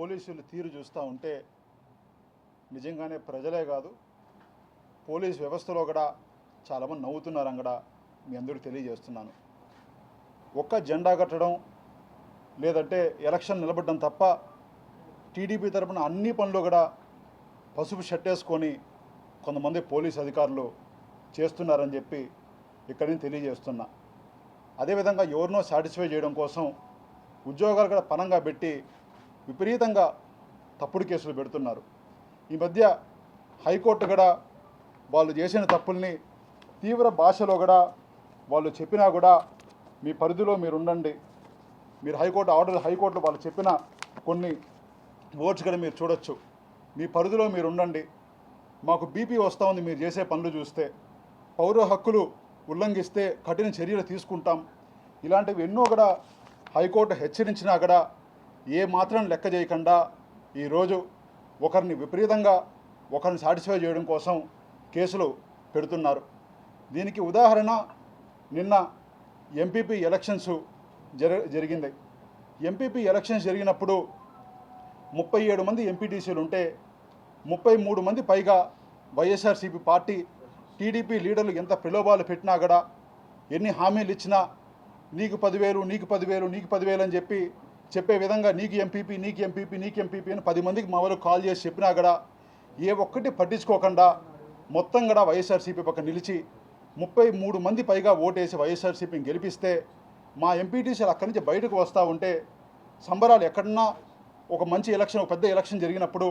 పోలీసులు తీరు చూస్తూ ఉంటే నిజంగానే ప్రజలే కాదు పోలీస్ వ్యవస్థలో కూడా చాలామంది నవ్వుతున్నారని కూడా మీ అందరికీ తెలియజేస్తున్నాను. ఒక్క జెండా కట్టడం లేదంటే ఎలక్షన్ నిలబడడం తప్ప టీడీపీ తరపున అన్ని పనులు కూడా పసుపు షర్ట్ వేసుకొని కొంతమంది పోలీస్ అధికారులు చేస్తున్నారని చెప్పి ఇక్కడిని నుంచి తెలియజేస్తున్నా. అదేవిధంగా ఎవరినో సాటిస్ఫై చేయడం కోసం ఉద్యోగాలు కూడా పనంగా పెట్టి విపరీతంగా తప్పుడు కేసులు పెడుతున్నారు. ఈ మధ్య హైకోర్టు కూడా వాళ్ళు చేసిన తప్పుల్ని తీవ్ర భాషలో కూడా వాళ్ళు చెప్పినా కూడా మీ పరిధిలో మీరు ఉండండి. మీరు హైకోర్టు ఆర్డర్ హైకోర్టులో వాళ్ళు చెప్పిన కొన్ని ఓట్స్ కూడా మీరు చూడొచ్చు. మీ పరిధిలో మీరు ఉండండి. మాకు బీపీ వస్తూ ఉంది మీరు చేసే పనులు చూస్తే. పౌర హక్కులు ఉల్లంఘిస్తే కఠిన చర్యలు తీసుకుంటాం. ఇలాంటివి ఎన్నో కూడా హైకోర్టు హెచ్చరించినా కూడా ఏ మాత్రం లెక్క చేయకుండా ఈరోజు ఒకరిని విపరీతంగా ఒకరిని సాటిస్ఫై చేయడం కోసం కేసులు పెడుతున్నారు. దీనికి ఉదాహరణ నిన్న ఎంపీపీ ఎలక్షన్స్ జర జరిగింది. ఎంపీపీ ఎలక్షన్స్ జరిగినప్పుడు ముప్పై ఏడు మంది ఎంపీటీసీలు ఉంటే ముప్పై మూడు మంది పైగా వైఎస్ఆర్సీపీ పార్టీ టీడీపీ లీడర్లు ఎంత ప్రలోభాలు పెట్టినా కూడా ఎన్ని హామీలు ఇచ్చినా నీకు పదివేలు నీకు పదివేలు నీకు పదివేలు అని చెప్పి చెప్పే విధంగా నీకు ఎంపీపీ నీకు ఎంపీపీ నీకు ఎంపీపీ అని పది మందికి మా వాళ్ళు కాల్ చేసి చెప్పినా కూడా ఏ ఒక్కటి పట్టించుకోకుండా మొత్తం కూడా వైఎస్ఆర్సీపీ పక్క నిలిచి ముప్పై మూడు మంది పైగా ఓటేసి వైఎస్ఆర్సీపీని గెలిపిస్తే మా ఎంపీటీసీలు అక్కడి నుంచి బయటకు వస్తూ ఉంటే సంబరాలు ఎక్కడన్నా ఒక మంచి ఎలక్షన్ ఒక పెద్ద ఎలక్షన్ జరిగినప్పుడు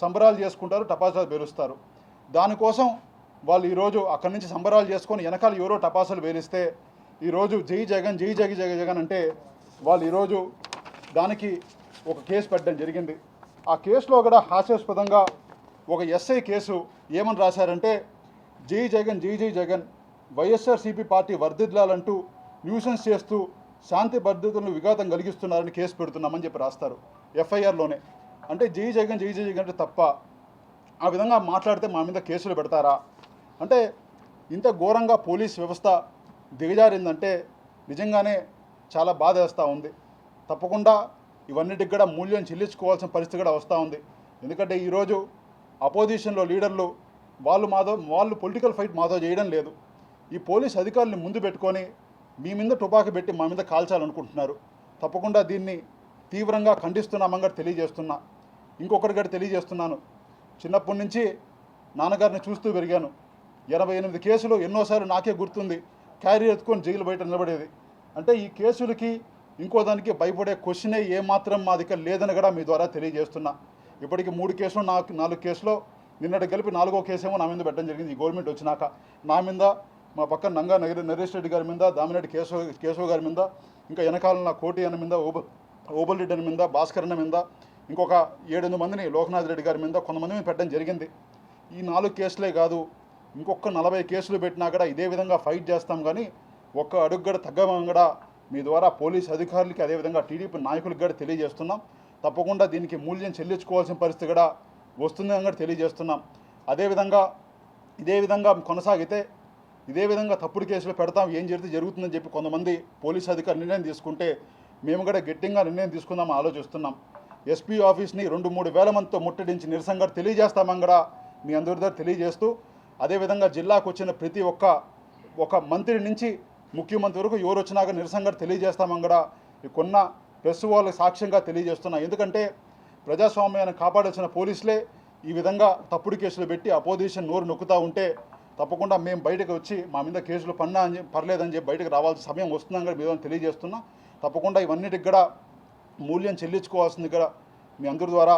సంబరాలు చేసుకుంటారు టపాసాలు పేరుస్తారు దానికోసం వాళ్ళు ఈరోజు అక్కడి నుంచి సంబరాలు చేసుకొని వెనకాల ఎవరో టపాసాలు పేలిస్తే ఈరోజు జై జగన్ జై జగ జగ జగన్ అంటే వాళ్ళు ఈరోజు దానికి ఒక కేసు పెట్టడం జరిగింది. ఆ కేసులో కూడా హాస్యాస్పదంగా ఒక ఎస్ఐ కేసు ఏమని రాశారంటే జై జగన్ జై జై జగన్ వైఎస్ఆర్సీపీ పార్టీ వర్ధిల్లాలంటూ న్యూసెన్స్ చేస్తూ శాంతి భద్రతలను విఘాతం కలిగిస్తున్నారని కేసు పెడుతున్నామని చెప్పి రాస్తారు ఎఫ్ఐఆర్లోనే. అంటే జై జగన్ జై జై జగన్ అంటే తప్ప ఆ విధంగా మాట్లాడితే మా మీద కేసులు పెడతారా? అంటే ఇంత ఘోరంగా పోలీస్ వ్యవస్థ దిగజారిందంటే నిజంగానే చాలా బాధ వేస్తూ ఉంది. తప్పకుండా ఇవన్నిటికి కూడా మూల్యం చెల్లించుకోవాల్సిన పరిస్థితి కూడా వస్తూ ఉంది. ఎందుకంటే ఈరోజు అపోజిషన్లో లీడర్లు వాళ్ళు మాతో వాళ్ళు పొలిటికల్ ఫైట్ మాతో చేయడం లేదు. ఈ పోలీస్ అధికారుల్ని ముందు పెట్టుకొని మీ మీద టుపాకి పెట్టి మా మీద కాల్చాలనుకుంటున్నారు. తప్పకుండా దీన్ని తీవ్రంగా ఖండిస్తున్నామని కూడా తెలియజేస్తున్నా. ఇంకొకటి కూడా తెలియజేస్తున్నాను. చిన్నప్పటి నుంచి నాన్నగారిని చూస్తూ పెరిగాను. ఎనభై ఎనిమిది కేసులు ఎన్నోసార్లు నాకే గుర్తుంది. క్యారీ ఎత్తుకొని జైలు బయట నిలబడేది. అంటే ఈ కేసులకి ఇంకో దానికి భయపడే క్వశ్చనే ఏమాత్రం మా దగ్గర లేదని కూడా మీ ద్వారా తెలియజేస్తున్నా. ఇప్పటికి మూడు కేసులు నాకు నాలుగు కేసులో నిన్నటి కలిపి నాలుగో కేసేమో నా మీద పెట్టడం జరిగింది. ఈ గవర్నమెంట్ వచ్చినాక నా మీద మా పక్కన నంగా నగర నరేష్ రెడ్డి గారి మీద దామిరెడ్డి కేశవ కేశవ గారి మీద ఇంకా వెనకాల నా కోటి అన్న మీద ఓబ ఓబల్ రెడ్డి అని మీద భాస్కర్ అన్న మీద ఇంకొక ఏడెనిమిది మందిని లోకనాథ్ రెడ్డి గారి మీద కొంతమంది మీద పెట్టడం జరిగింది. ఈ నాలుగు కేసులే కాదు ఇంకొక నలభై కేసులు పెట్టినా కూడా ఇదే విధంగా ఫైట్ చేస్తాం కానీ ఒక్క అడుగు కూడా తగ్గమని కూడా మీ ద్వారా పోలీస్ అధికారులకి అదేవిధంగా టీడీపీ నాయకులకు కూడా తెలియజేస్తున్నాం. తప్పకుండా దీనికి మూల్యం చెల్లించుకోవాల్సిన పరిస్థితి కూడా వస్తుందని కూడా తెలియజేస్తున్నాం. అదేవిధంగా ఇదే విధంగా కొనసాగితే ఇదే విధంగా తప్పుడు కేసులు పెడతాం ఏం జరిగితే జరుగుతుందని చెప్పి కొంతమంది పోలీస్ అధికారులు నిర్ణయం తీసుకుంటే మేము కూడా గట్టిగా నిర్ణయం తీసుకుందాం ఆలోచిస్తున్నాం. ఎస్పీ ఆఫీస్ని రెండు మూడు వేల మందితో ముట్టడించి నిరసనగా తెలియజేస్తామని కూడా మీ అందరి దగ్గర తెలియజేస్తూ అదేవిధంగా జిల్లాకు వచ్చిన ప్రతి ఒక్క ఒక మంత్రి నుంచి ముఖ్యమంత్రి వరకు ఎవరు వచ్చినాక నిరసనగా తెలియజేస్తామని కూడా కొన్న ప్రెస్ వాళ్ళకి సాక్ష్యంగా తెలియజేస్తున్నా. ఎందుకంటే ప్రజాస్వామ్యాన్ని కాపాడాల్సిన పోలీసులే ఈ విధంగా తప్పుడు కేసులు పెట్టి అపోజిషన్ నోరు నొక్కుతూ ఉంటే తప్పకుండా మేము బయటకు వచ్చి మా మీద కేసులు పన్నా అని పర్లేదని చెప్పి బయటకు రావాల్సిన సమయం వస్తుందని కూడా మీద తెలియజేస్తున్నా. తప్పకుండా ఇవన్నిటికి కూడా మూల్యం చెల్లించుకోవాల్సింది కూడా మీ అందరి ద్వారా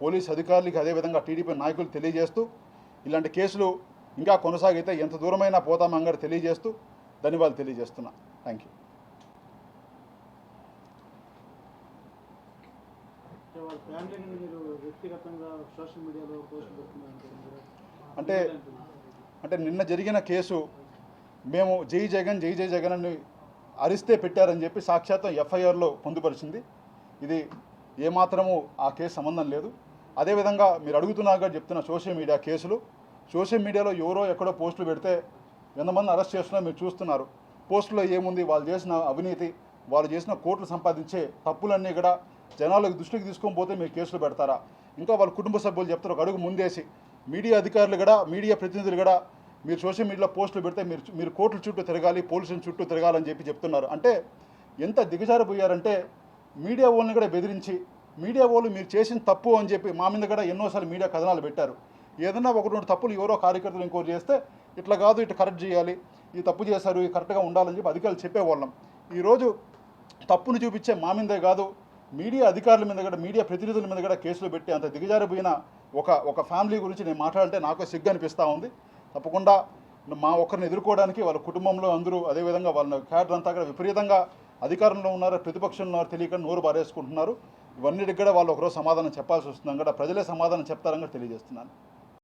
పోలీస్ అధికారులకి అదేవిధంగా టీడీపీ నాయకులు తెలియజేస్తూ ఇలాంటి కేసులు ఇంకా కొనసాగితే ఎంత దూరమైనా పోతామని కూడా తెలియజేస్తూ ధన్యవాదాలు తెలియజేస్తున్నా. థ్యాంక్ యూ అంటే అంటే నిన్న జరిగిన కేసు మేము జై జగన్ జై జై జగన్ అని అరిస్తే పెట్టారని చెప్పి సాక్షాత్తు ఎఫ్ఐఆర్లో పొందుపరిచింది. ఇది ఏమాత్రము ఆ కేసు సంబంధం లేదు. అదేవిధంగా మీరు అడుగుతున్నాగా చెప్తున్న సోషల్ మీడియా కేసులు. సోషల్ మీడియాలో ఎవరో ఎక్కడో పోస్టులు పెడితే ఎంతమంది అరెస్ట్ చేస్తున్నా మీరు చూస్తున్నారు. పోస్టులో ఏముంది? వాళ్ళు చేసిన అవినీతి వాళ్ళు చేసిన కోట్లు సంపాదించే తప్పులన్నీ కూడా జనాలకు దృష్టికి తీసుకొని పోతే మీరు కేసులు పెడతారా? ఇంకా వాళ్ళ కుటుంబ సభ్యులు చెప్తారు ఒక అడుగు ముందేసి. మీడియా అధికారులు కూడా మీడియా ప్రతినిధులు కూడా మీరు సోషల్ మీడియాలో పోస్టులు పెడితే మీరు మీరు కోర్టుల చుట్టూ తిరగాలి పోలీసుల చుట్టూ తిరగాలని చెప్పి చెప్తున్నారు. అంటే ఎంత దిగజారిపోయారంటే మీడియా వాళ్ళని కూడా బెదిరించి మీడియా వాళ్ళు మీరు చేసిన తప్పు అని చెప్పి మా మీద కూడా ఎన్నోసార్లు మీడియా కథనాలు పెట్టారు. ఏదన్నా ఒకటి రెండు తప్పులు ఎవరో కార్యకర్తలు ఇంకోటి చేస్తే ఇట్లా కాదు ఇట్లా కరెక్ట్ చేయాలి. ఈ తప్పు చేశారు ఇది కరెక్ట్గా ఉండాలని చెప్పి అధికారులు చెప్పేవాళ్ళం. ఈరోజు తప్పును చూపించే మా మీదే కాదు మీడియా అధికారుల మీద కూడా మీడియా ప్రతినిధుల మీద కూడా కేసులు పెట్టి అంత దిగజారిపోయిన ఒక ఒక ఫ్యామిలీ గురించి నేను మాట్లాడితే నాకు సిగ్గు అనిపిస్తూ ఉంది. తప్పకుండా మా ఒక్కరిని ఎదుర్కోవడానికి వాళ్ళ కుటుంబంలో అందరూ అదేవిధంగా వాళ్ళ క్యాడర్ అంతా కూడా విపరీతంగా అధికారంలో ఉన్నారు ప్రతిపక్షంలో ఉన్నారు తెలియక నోరు బారేసుకుంటున్నారు ఇవన్నిటికి కూడా వాళ్ళు ఒకరోజు సమాధానం చెప్పాల్సి వస్తుందని కూడా ప్రజలే సమాధానం చెప్తారని కూడా తెలియజేస్తున్నాను.